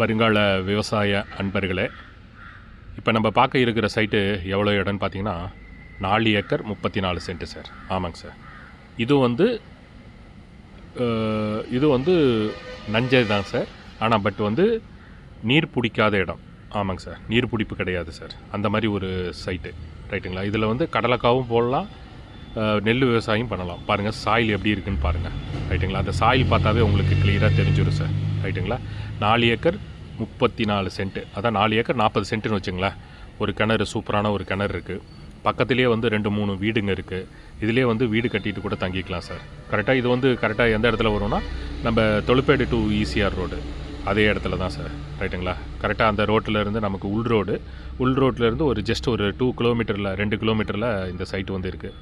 வருங்கால விவசாய அன்பர்களே இப்போ நம்ம பார்க்க இருக்கிற சைட்டு எவ்வளோ இடம்னு பார்த்தீங்கன்னா நாலு ஏக்கர் முப்பத்தி நாலு சென்ட்டு சார். ஆமாங்க சார். இது வந்து இது வந்து நஞ்சை தான் சார். ஆனால் பட் வந்து நீர் பிடிக்காத இடம். ஆமாங்க சார். நீர் பிடிப்பு கிடையாது சார். அந்த மாதிரி ஒரு சைட்டு. ரைட்டுங்களா? இதில் வந்து கடலக்காவும் போடலாம் நெல் விவசாயம் பண்ணலாம். பாருங்கள் சாயில் எப்படி இருக்குன்னு பாருங்கள் ரைட்டுங்களா? அந்த சாயில் பார்த்தாவே உங்களுக்கு கிளியராக தெரிஞ்சிடும் சார். ரைட்டுங்களா நாலு ஏக்கர் முப்பத்தி நாலு சென்ட்டு. அதான் நாலு ஏக்கர் நாற்பது சென்ட்டுன்னு வச்சுங்களேன். ஒரு கிணறு சூப்பரான ஒரு கிணறு இருக்குது பக்கத்துலேயே வந்து ரெண்டு மூணு வீடுங்க இருக்குது இதுலேயே வந்து வீடு கட்டிட்டு கூட தங்கிக்கலாம் சார். கரெக்டாக இது வந்து கரெக்டாக எந்த இடத்துல வரும்னா நம்ம தொழுப்பேடு டு ஈசிஆர் ரோடு அதே இடத்துல தான் சார். ரைட்டுங்களா கரெக்டாக அந்த ரோட்டில் இருந்து நமக்கு உள் ரோடு உள் ரோட்டிலேருந்து இருந்து ஒரு ஜஸ்ட் ஒரு டூ கிலோமீட்டரில் ரெண்டு கிலோமீட்டரில் இந்த சைட்டு வந்து இருக்குது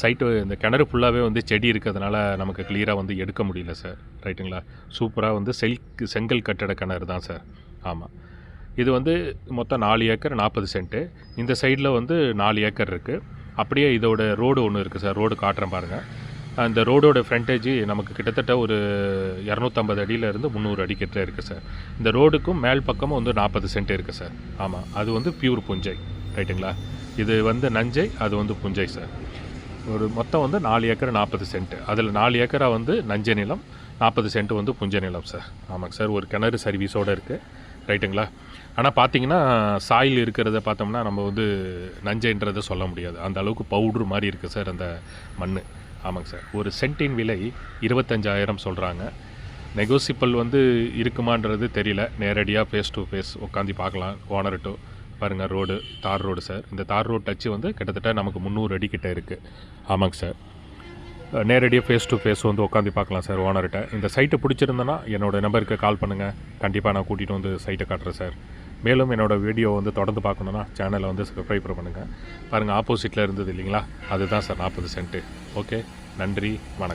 சைட்டு இந்த கிணறு ஃபுல்லாகவே வந்து செடி இருக்கிறதுனால நமக்கு கிளியராக வந்து எடுக்க முடியல சார் ரைட்டுங்களா சூப்பராக வந்து செல் செங்கல் கட்டட கிணறு தான் சார் ஆமாம் இது வந்து மொத்தம் நாலு ஏக்கர் நாற்பது சென்ட்டு. இந்த சைடில் வந்து நாலு ஏக்கர் இருக்குது அப்படியே இதோட ரோடு ஒன்று இருக்குது சார் ரோடு காட்டுறேன் பாருங்கள் அந்த ரோடோட ஃப்ரண்டேஜ் நமக்கு கிட்டத்தட்ட ஒரு இரநூத்தம்பது அடியிலேருந்து முந்நூறு அடி கிட்ட இருக்குது சார் இந்த ரோடுக்கும் மேல் பக்கமும் வந்து நாற்பது சென்ட் இருக்குது சார் ஆமாம் அது வந்து பியூர் புஞ்சை. ரைட்டுங்களா இது வந்து நஞ்சை அது வந்து புஞ்சை சார் ஒரு மொத்தம் வந்து நாலு ஏக்கர் நாற்பது சென்ட். அதில் நாலு ஏக்கரா வந்து நஞ்சை நிலம் நாற்பது சென்ட் வந்து புஞ்சை நிலம் சார். ஆமாங்க சார் ஒரு கிணறு சர்வீஸோடு இருக்குது ரைட்டுங்களா? ஆனால் பார்த்தீங்கன்னா சாயில் இருக்கிறத பார்த்தோம்னா நம்ம வந்து நஞ்சைன்றதை சொல்ல முடியாது. அந்த அளவுக்கு பவுட்ரு மாதிரி இருக்குது சார் அந்த மண் ஆமாங்க சார். ஒரு சென்ட்டின் விலை இருபத்தஞ்சாயிரம் சொல்கிறாங்க நெகோசிபிள் வந்து இருக்குமான்றது தெரியல. நேரடியாக ஃபேஸ் டு ஃபேஸ் உட்காந்து பார்க்கலாம் ஓனர்ட்டு பாருங்கள் ரோடு தார் ரோடு சார். இந்த தார் ரோடு டச்சு வந்து கிட்டத்தட்ட நமக்கு முந்நூறு அடி இருக்குது ஆமாங்க சார். நேரடியாக ஃபேஸ் டு ஃபேஸ் வந்து உட்காந்து பார்க்கலாம் சார் ஓனர்கிட்ட இந்த சைட்டை பிடிச்சிருந்தேன்னா என்னோடய நம்பருக்கு கால் பண்ணுங்கள் கண்டிப்பாக நான் கூட்டிகிட்டு வந்து சைட்டை காட்டுறேன் சார். மேலும் என்னோடய வீடியோ வந்து தொடர்ந்து பார்க்கணுன்னா சேனலை வந்து சப்ஸ்கிரைப் பண்ணுங்கள் பாருங்கள் ஆப்போசிட்டில் இருந்தது இல்லைங்களா? அதுதான் சார் நாற்பது சென்ட்டு ஓகே நன்றி வணக்கம்.